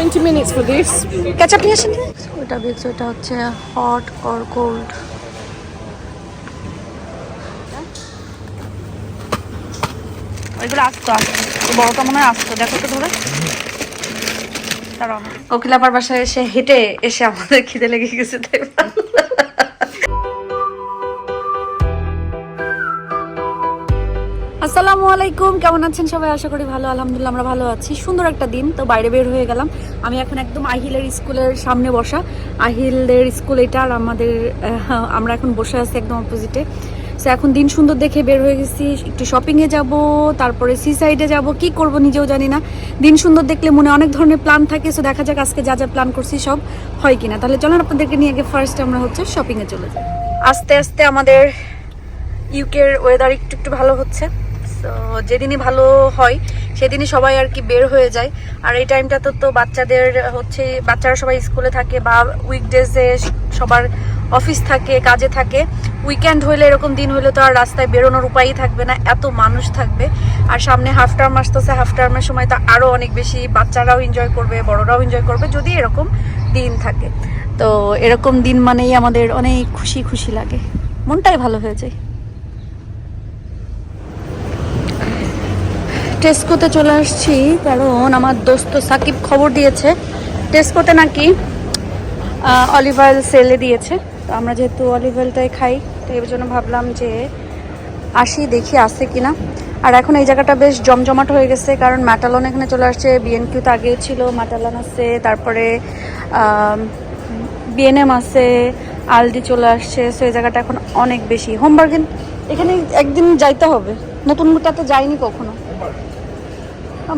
20 minutes for this. Ketchup নিয়ে আসেন ওটা দেখছ এটা হচ্ছে হট অর কোল্ড ওইগুলো আসতো আসতো। বড়টা মনে হয় আসতো। দেখো তো ধরে। দাঁড়াও। কোকিলাপার বাসায় এসে হেঁটে এসে আমাদের খিদে লেগে গেছে তাই আসসালামু আলাইকুম। কেমন আছেন সবাই? আশা করি ভালো, আলহামদুলিল্লাহ আমরা ভালো আছি। সুন্দর একটা দিন, তো বাইরে বের হয়ে গেলাম। আমি এখন একদম আহিলের স্কুলের সামনে বসা। আহিলের স্কুল এটা আর আমাদের আমরা এখন বসে আছি একদম অপোজিটে সো এখন দিন সুন্দর দেখে বের হয়ে গেছি। একটু শপিংয়ে যাব, তারপরে সি সাইডে যাব। কি করব নিজেও জানি না। দিন সুন্দর দেখলে মনে অনেক ধরনের প্ল্যান থাকে। সো দেখা যাক আজকে যা যা প্ল্যান করছি সব হয় কিনা। তাহলে চলুন আপনাদেরকে নিয়ে আগে ফার্স্ট আমরা হচ্ছে শপিংয়ে চলে যাই। আস্তে আস্তে আমাদের ইউকের ওয়েদার একটু একটু ভালো হচ্ছে। যেদিনই ভালো হয়, সেদিনই সবাই আর কি বের হয়ে যায়। আর এই টাইমটা তো তো বাচ্চাদের হচ্ছে, বাচ্চারা সবাই স্কুলে থাকে বা উইকডেজে সবার অফিস থাকে, কাজে থাকে। উইকেন্ড হইলে এরকম দিন হইলে তো আর রাস্তায় বেরোনোর উপায়ই থাকবে না, এত মানুষ থাকবে। আর সামনে হাফ টার্ম আসতেছে হাফ টার্মের সময় তো আরও অনেক বেশি বাচ্চারাও এনজয় করবে, বড়রাও এনজয় করবে, যদি এরকম দিন থাকে। তো এরকম দিন মানেই আমাদের অনেক খুশি খুশি লাগে। মনটাই ভালো হয়ে যায়। টেস্কোতে চলে আসছি, কারণ আমার দোস্ত সাকিব খবর দিয়েছে। টেস্কোতে নাকি অলিভ অয়েল সেলে দিয়েছে। তো আমরা যেহেতু অলিভ অয়েলটাই খাই, তো এর জন্য ভাবলাম যে আসি, দেখি আসে কিনা। আর এখন এই জায়গাটা বেশ জমজমাট হয়ে গেছে, কারণ ম্যাটালন এখানে চলে আসছে। বিএনকিউ তো আগেও ছিল ম্যাটালন আছে, তারপরে বিএনএম আছে আলডি চলে আসছে। সো এই জায়গাটা এখন অনেক বেশি। হোমবার্গেন এখানে একদিন যাইতে হবে। নতুন মুটাতে যাইনি কখনো।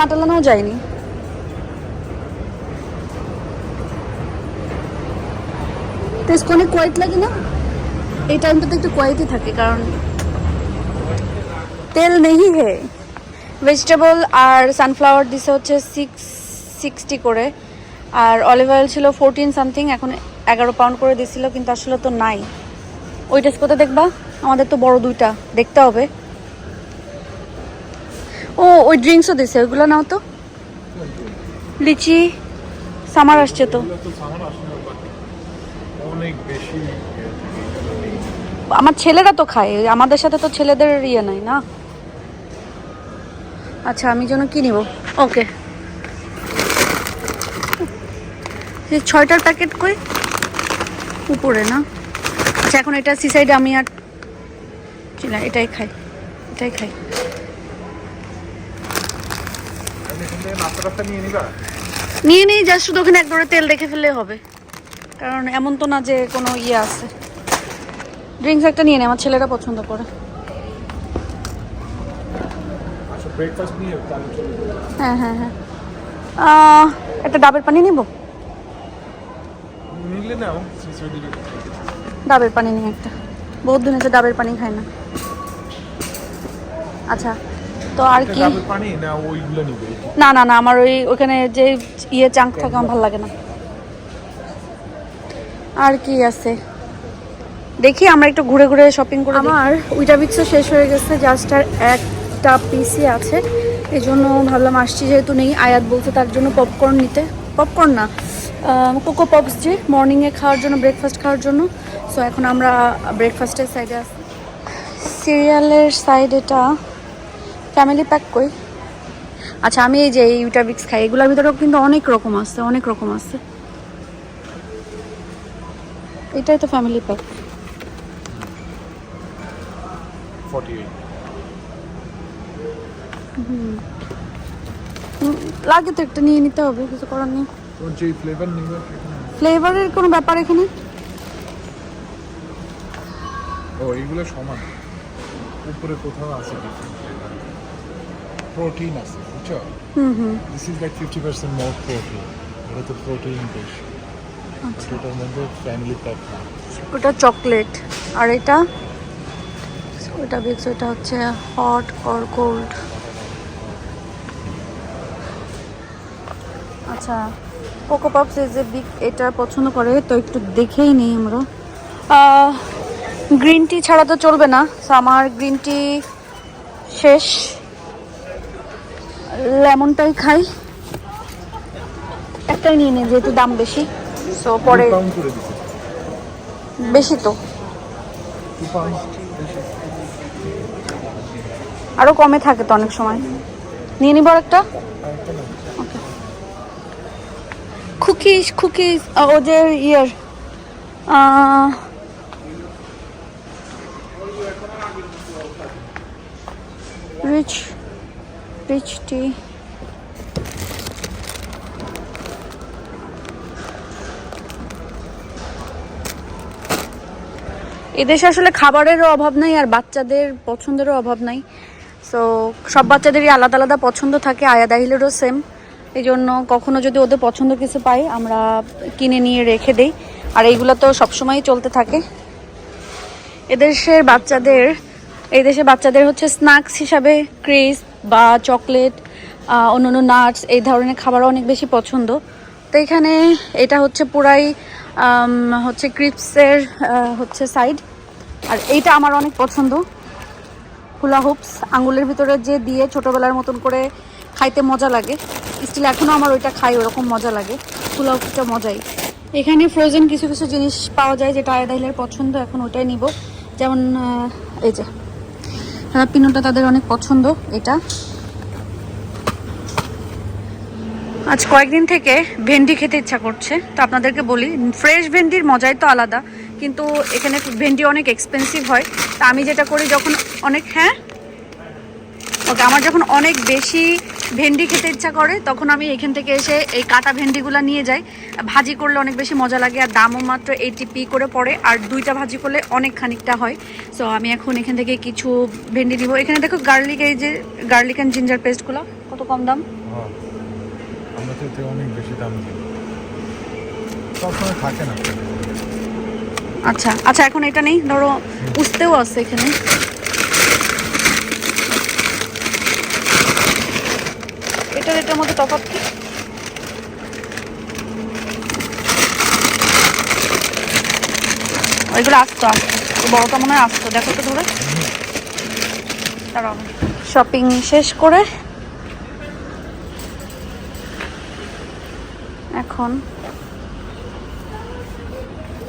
মাতালানাও যায়নি। তো ইস্কনে কোয়েট লাগে না? এই টাইমটাতে একটু কোয়েটই থাকে, কারণ তেল নেই হে। ভেজিটেবল আর সানফ্লাওয়ার দিছে হচ্ছে সিক্স সিক্সটি করে। আর অলিভ অয়েল ছিল ফোরটিন সামথিং এখন এগারো পাউন্ড করে দিছিল, কিন্তু আসলে তো নাই। ওই ড্রেস কোথায় দেখবা, আমাদের তো বড় দুইটা, দেখতে হবে। ও, ওই ড্রিঙ্কসও দিছে, ওইগুলো নাও তো। লিচি, সামার আসছে তো। আমার ছেলেরা তো খায় আমাদের সাথে তো ছেলেদের ইয়ে নাই না। আচ্ছা আমি যেন কি নিব? ওকে। ছয়টার প্যাকেট কই? উপরে না? আচ্ছা এখন এটা সি সাইডে আমি আর এটাই খাই এটাই খাই। নিয়ে নিই যা শুধু ওখানে একবারে তেল দেখে ফেললে হবে। কারণ এমন তো না যে কোনো ইয়ে আছে। ড্রিঙ্কস একটা নিয়ে নে আমার ছেলেরা পছন্দ করে। আচ্ছা হ্যাঁ হ্যাঁ হ্যাঁ। একটা ডাবের পানি নিব? ডাবের পানি নিয়ে একটা। বহুত দিন হচ্ছে ডাবের পানি খাই না। আচ্ছা। তো আর কি? না না না না আমার ওই ওখানে যে ইয়ে চাঙ্ক থাকে আমার ভালো লাগে না। আর কি আছে? দেখি আমরা একটু ঘুরে ঘুরে শপিং করে আমার উইটাবিক্সও শেষ হয়ে গেছে জাস্ট আর একটা পিসি আছে। এই জন্য ভাবলাম আসছি যেহেতু নেই আয়াত বলছে তার জন্য পপকর্ন নিতে। পপকর্ন না কোকো পপস যে মর্নিংয়ে খাওয়ার জন্য ব্রেকফাস্ট খাওয়ার জন্য। সো এখন আমরা ব্রেকফাস্টের সাইডে আছি। সিরিয়ালের সাইড এটা ফ্যামিলি প্যাক কই? আচ্ছা আমি এই যে এই ইউটাবিক্স খাই এগুলোর ভিতরেও কিন্তু অনেক রকম আছে অনেক রকম আছে এটাই তো ফ্যামিলি প্যাক 48 লাগে তো একটা নিয়ে নিতে হবে কিছু করার নেই। ফ্লেভারের কোনো ব্যাপার এখানে? ও এইগুলো সমান। উপরে কোথাও আছে প্রোটিন আছে বুঝছ? This is like fifty percent more protein এটা তো প্রোটিন বেশি। এটার মধ্যে ফ্যামিলি প্যাক ওটা চকলেট আর এটা? ওটা বিক্স ওটা হচ্ছে হট অর কোল্ড আচ্ছা কোকো পপস এ বিগ এটা পছন্দ করে তো একটু দেখেই নেই আমরা। গ্রিন টি ছাড়া তো চলবে না। আমার গ্রিন টি শেষ। লেমনটাই খাই। একটাই নিয়ে নিই যেহেতু দাম বেশি। সো পরে বেশি তো। টু পাউন্ড আরও কমে থাকে তো অনেক সময়। নিয়ে নিব একটা কুকিজ কুকিজ ওদের ইয়ের রিচ রিচ টি এদেশে আসলে খাবারেরও অভাব নাই আর বাচ্চাদের পছন্দেরও অভাব নাই। সো সব বাচ্চাদেরই আলাদা আলাদা পছন্দ থাকে আয়া দাহিলেরও সেম এই জন্য কখনো যদি ওদের পছন্দ কিছু পাই, আমরা কিনে নিয়ে রেখে দেই। আর এইগুলো তো সবসময়ই চলতে থাকে। এদেশের বাচ্চাদের এই দেশে বাচ্চাদের হচ্ছে স্ন্যাক্স হিসাবে ক্রিস বা চকলেট অন্যান্য নাটস এই ধরনের খাবার অনেক বেশি পছন্দ। তো এখানে এটা হচ্ছে পুরাই হচ্ছে ক্রিপসের হচ্ছে সাইড আর এইটা আমার অনেক পছন্দ। হুলা হুপস আঙুলের ভিতরে যে দিয়ে ছোটোবেলার মতন করে খাইতে মজা লাগে। স্টিল এখনও আমার ওইটা খাই, ওরকম মজা লাগে। হুলা হুপসটা মজাই। এখানে ফ্রোজেন কিছু কিছু জিনিস পাওয়া যায়, যেটা আয়দাইলের পছন্দ, এখন ওটাই নিব। যেমন এই যে। পিনোটা তাদের অনেক পছন্দ, এটা। আজ কয়েকদিন থেকে ভেন্ডি খেতে ইচ্ছা করছে, তো আপনাদেরকে বলি ফ্রেশ ভেন্ডির মজাই তো আলাদা, কিন্তু এখানে ভেন্ডি অনেক এক্সপেন্সিভ হয়। তা আমি যেটা করি, যখন অনেক হ্যাঁ? ওকে আমার যখন অনেক বেশি ভেন্ডি খেতে ইচ্ছা করে তখন আমি এখান থেকে এসে এই কাটা ভেন্ডিগুলো নিয়ে যাই। ভাজি করলে অনেক বেশি মজা লাগে আর দামও মাত্র এইটি পি করে পড়ে আর দুইটা ভাজি করলে অনেক খানিকটা হয়। সো আমি এখন এখান থেকে কিছু ভেন্ডি দিব। এখানে দেখো গার্লিক এই যে গার্লিক অ্যান্ড জিঞ্জার পেস্টগুলো কত কম দাম? হ্যাঁ আমরা তো এতে অনেক বেশি দাম থাকে না। আচ্ছা আচ্ছা এখন এটা নেই ধরো উস্তেও আছে এখানে। এটার এটার মধ্যে তফাৎ কি? ওইগুলো আসতো আসতো। বড়টা মনে হয় আসতো। দেখো তো ধরে। দাঁড়াও। শপিং শেষ করে। এখন ক্রিপসের একটা প্যাকেট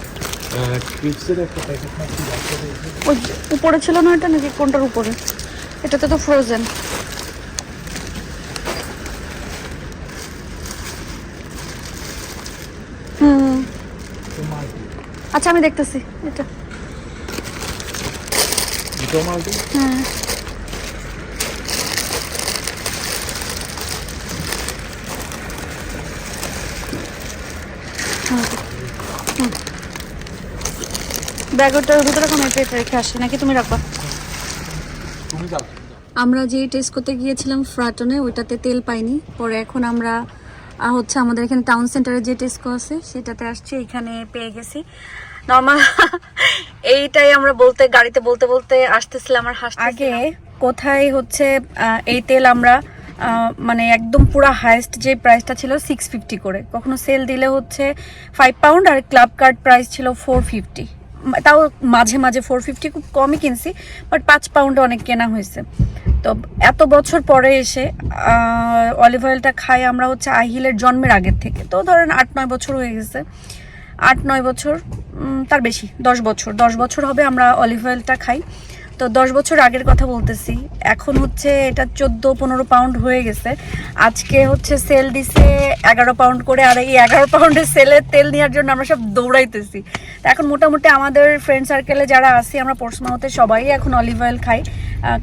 না কি রাখতে ওই উপরে ছিল না এটা নাকি? কোনটার উপরে? এটাতে তো ফ্রোজেন হুম। আচ্ছা আমি দেখতেছি এটা। হ্যাঁ। ব্যাগটার ভিতরে কোনো এটা রেখে আসে? নাকি তুমি রাখবা তুমি যাও আমরা যে টেস্ট করতে গিয়েছিলাম ফ্রাটনে ওইটাতে তেল পাইনি। পরে এখন আমরা হচ্ছে আমাদের এখানে টাউন সেন্টারে যে টেস্কো আছে সেটাতে আসছে এখানে পেয়ে গেছি। নর্মাল এইটাই আমরা বলতে গাড়িতে বলতে বলতে আসতেছিলাম আমার হাসতে আগে কোথায় হচ্ছে এই তেল আমরা মানে একদম পুরো হাইস্ট যে প্রাইসটা ছিল সিক্স ফিফটি করে। কখনো সেল দিলে হচ্ছে ফাইভ পাউন্ড আর ক্লাব কার্ড প্রাইস ছিল ফোর ফিফটি তাও মাঝে মাঝে ফোর ফিফটি খুব কমই কিনছি বাট পাঁচ পাউন্ড অনেক কেনা হয়েছে। তো এত বছর পরে এসে অলিভ অয়েলটা খাই আমরা হচ্ছে আহিলের জন্মের আগের থেকে। তো ধরেন আট নয় বছর হয়ে গেছে। আট নয় বছর তার বেশি, দশ বছর। দশ বছর হবে আমরা অলিভ অয়েলটা খাই। তো দশ বছর আগের কথা বলতেছি। এখন হচ্ছে এটা চোদ্দ পনেরো পাউন্ড হয়ে গেছে। আজকে হচ্ছে সেল দিছে এগারো পাউন্ড করে আর এই এগারো পাউন্ডের সেলের তেল নেওয়ার জন্য আমরা সব দৌড়াইতেছি। তো এখন মোটামুটি আমাদের ফ্রেন্ড সার্কেলে যারা আছি আমরা পড়শমাওতে সবাই এখন অলিভ অয়েল খাই।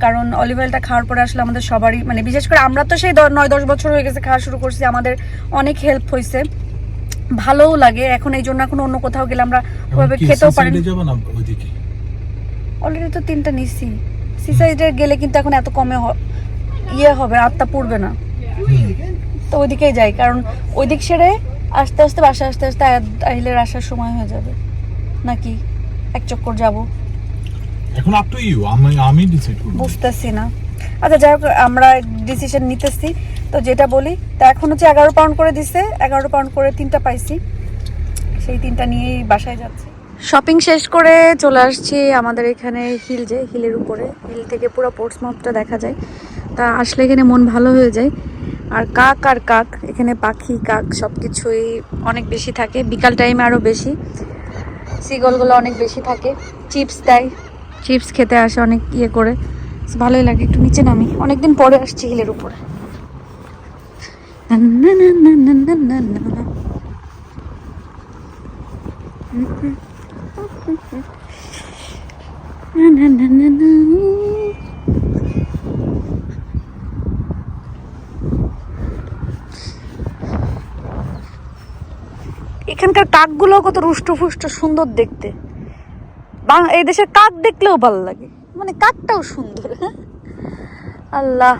কারণ অলিভ অয়েলটা খাওয়ার পরে আসলে আমাদের সবারই মানে বিশেষ করে আমরা তো সেই নয় দশ বছর হয়ে গেছে খাওয়া শুরু করছি আমাদের অনেক হেল্প হয়েছে ভালোও লাগে এখন এই জন্য এখন অন্য কোথাও গেলে আমরা ওভাবে খেতেও পারি অলরেডি তো তিনটা নিচ্ছি সিসাইডে গেলে কিন্তু এখন এত কমে ইয়ে হবে আত্মা পড়বে না। তো ওইদিকেই যাই কারণ ওইদিক সেরে আস্তে আস্তে বাসা আস্তে আস্তে আহিলের আসার সময় হয়ে যাবে। নাকি? এক চক্কর যাব। এখন আপ টু ইউ আমি আমি ডিসাইড করব। বুঝতেছি না। আচ্ছা যাই হোক আমরা ডিসিশন নিতেছি। তো যেটা বলি তা এখন হচ্ছে এগারো পাউন্ড করে দিছে এগারো পাউন্ড করে তিনটা পাইছি। সেই তিনটা নিয়েই বাসায় যাচ্ছি। শপিং শেষ করে চলে আসছি আমাদের এখানে হিল যে হিলের উপরে। হিল থেকে পুরো পোর্টসমাউথটা দেখা যায়। তা আসলে এখানে মন ভালো হয়ে যায়। আর কাক আর কাক, এখানে পাখি, কাক সব কিছুই অনেক বেশি থাকে। বিকাল টাইমে আরও বেশি। সিগলগুলো অনেক বেশি থাকে। চিপস দেয়। চিপস খেতে আসে অনেক ইয়ে করে। ভালোই লাগে একটু নিচে নামি। অনেকদিন পরে আসছি হিলের উপরে। না না না না না না না। এখানকার কাকগুলো কত রুষ্ট ফুষ্ট সুন্দর দেখতে। এই দেশের কাক দেখলেও ভালো লাগে। মানে কাকটাও সুন্দর? আল্লাহ।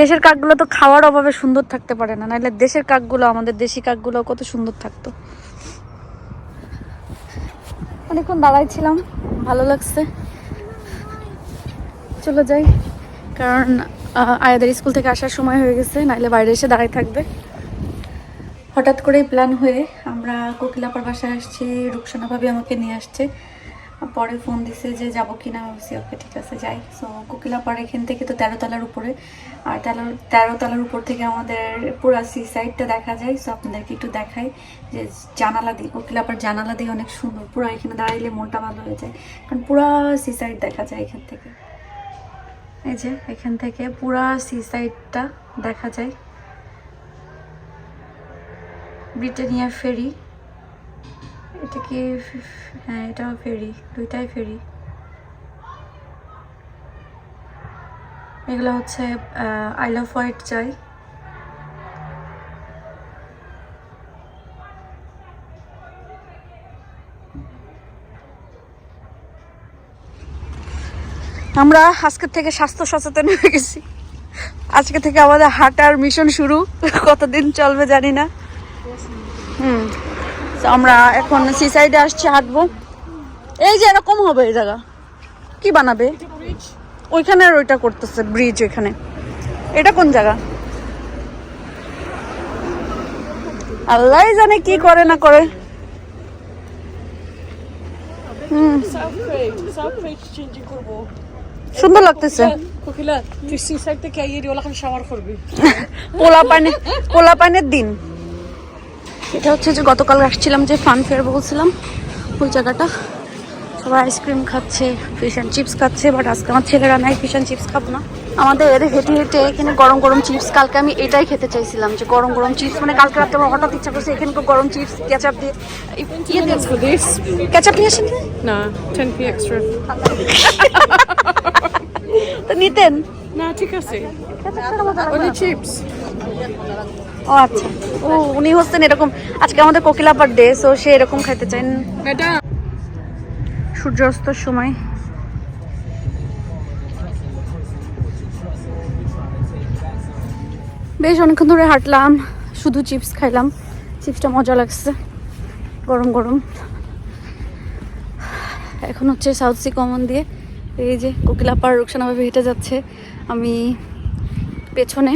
দেশের কাকগুলো তো খাওয়ার অভাবে সুন্দর থাকতে পারে না নাহলে দেশের কাকগুলো, আমাদের দেশি কাকগুলো কত সুন্দর থাকতো। অনেকক্ষণ দাঁড়াইছিলাম, ভালো লাগছে। চলে যাই, কারণ আয়াদের স্কুল থেকে আসার সময় হয়ে গেছে, নাইলে বাইরে এসে দাঁড়াই থাকবে। হঠাৎ করেই প্ল্যান হয়ে আমরা কোকিলাপার বাসায় আসছি, রুকসানা ভাবি আমাকে নিয়ে আসছে। পরে ফোন দিছে যে যাব কিনা ভাবছি ওকে, ঠিক আছে, যাই। সো কোকিলাপাড় এখান থেকে তো তেরো তলার উপরে। আর তেরো তেরো তলার উপর থেকে আমাদের পুরো সি সাইডটা দেখা যায়। সো আপনাদেরকে একটু দেখাই যে জানালা দিয়ে কোকিলাপাড় জানালা দিয়ে অনেক সুন্দর। পুরো এখানে দাঁড়াইলে মনটা ভালো হয়ে যায়। কারণ পুরো সি সাইড দেখা যায় এখান থেকে। এই যে, এখান থেকে পুরা সি সাইডটা দেখা যায়। Britannia ferry. এটা কি হ্যাঁ এটাও ফেরি, দুইটাই ফেরি। এগুলো হচ্ছে আই লাভ হোয়াইট চাই আমরা আজকের থেকে স্বাস্থ্য সচেতন হয়ে গেছি। আজকে থেকে আমাদের হাঁটার মিশন শুরু। কতদিন চলবে জানি না। হুম। আমরা এখন সি সাইডে আসছি হাঁটবো। এই যে এরকম হবে এই জায়গা। কি বানাবে? ওইখানে আর ওইটা করতেছে ব্রিজ ওইখানে। এটা কোন জায়গা? আল্লাহ জানে কি করে না করে। সুন্দর লাগতেছে। কোকিলা তুই সি সাইড থেকে আইয়ে ওলা খান শাওয়ার করবি? পোলা পানি পোলা পানের দিন। এটা হচ্ছে যে গতকাল আসছিলাম যে ফান ফেয়ার বলছিলাম ওই জায়গাটা। সবাই আইসক্রিম খাচ্ছে ফিশ অ্যান্ড চিপস খাচ্ছে বাট আজকে আমার ছেলেরা নাই ফিশ অ্যান্ড চিপস খাব না। আমাদের হেঁটে হেঁটে এখানে গরম গরম চিপস কালকে আমি এটাই খেতে চাইছিলাম যে গরম গরম চিপস মানে কালকে রাত্রে আমার হঠাৎ ইচ্ছা করছে এখানে গরম চিপস কেচাপ দিয়ে ইয়ে কেচাপ নিয়ে আসেন না 10p extra তো নিতেন। না ঠিক আছে। চিপস ও আচ্ছা। ও উনি হচ্ছেন এরকম আজকে আমাদের কোকিলা বার্থডে সো সে এরকম খাইতে চান এটা সূর্যাস্তর সময়। বেশ অনেকক্ষণ ধরে হাঁটলাম শুধু চিপস খাইলাম। চিপসটা মজা লাগছে গরম গরম। এখন হচ্ছে সাউথ সি কমন দিয়ে এই যে কোকিলাপার রুকসানাভাবে হেঁটে যাচ্ছে আমি পেছনে।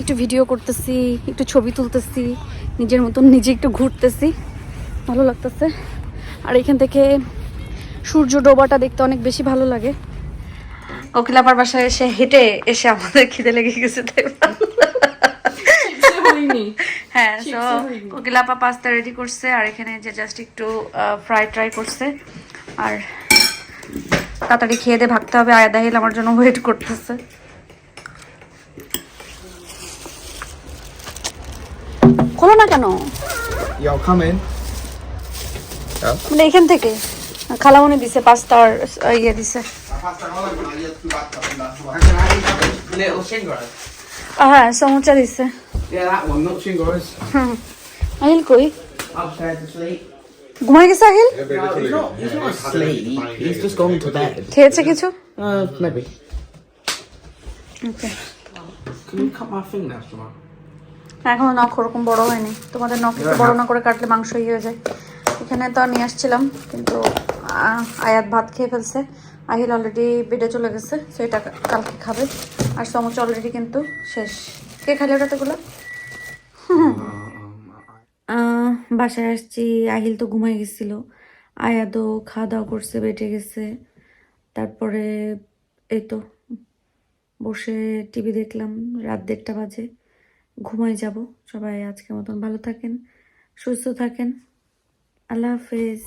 একটু ভিডিও করতেছি একটু ছবি তুলতেছি নিজের মতন নিজে একটু ঘুরতেছি। ভালো লাগতেছে। আর এখান থেকে সূর্য ডোবাটা দেখতে অনেক বেশি ভালো লাগে। কোকিলাপার বাসায় এসে হেঁটে এসে আমাদের খিদে লেগে গেছে তাই হ্যাঁ তো কোকিলাপা পাস্তা রেডি করছে আর এখানে যে জাস্ট একটু ফ্রাই ট্রাই করছে। আর তাড়াতাড়ি খেয়ে দিয়ে ভাগতে হবে। আয়াদা হিল আমার জন্য ওয়েট করতেছে। খোলো না কেন? ইয়াও খামেন মানে এখান থেকে। খালামনি দিছে পাস্তার ইয়ে দিছে। হ্যাঁ সমুচা দিছে। আহিল কই? ঘুমাই গেছে আহিল? খেয়েছে কিছু? ওকে Can you cut my tomorrow? এখনও নখ ওরকম বড় হয়নি। তোমাদের নখ একটু বড় না করে কাটলে মাংস ইয়ে হয়ে যায়। এখানে তো নিয়ে আসছিলাম, কিন্তু আয়াত ভাত খেয়ে ফেলছে। আহিল অলরেডি বেডে চলে গেছে, সো এটা কালকে খাবে। আর সমচ অলরেডি কিন্তু শেষ। কে খালি ওটাতেগুলো বাসায় আসছি, আহিল তো ঘুমাই গেছিল। আয়াদও খাওয়া দাওয়া করছে, বেটে গেছে। তারপরে এই তো, বসে টিভি দেখলাম, রাত দেড়টা বাজে। ঘুমায় যাব। সবাই আজকের মতন ভালো থাকেন সুস্থ থাকেন। আল্লাহ হাফেজ।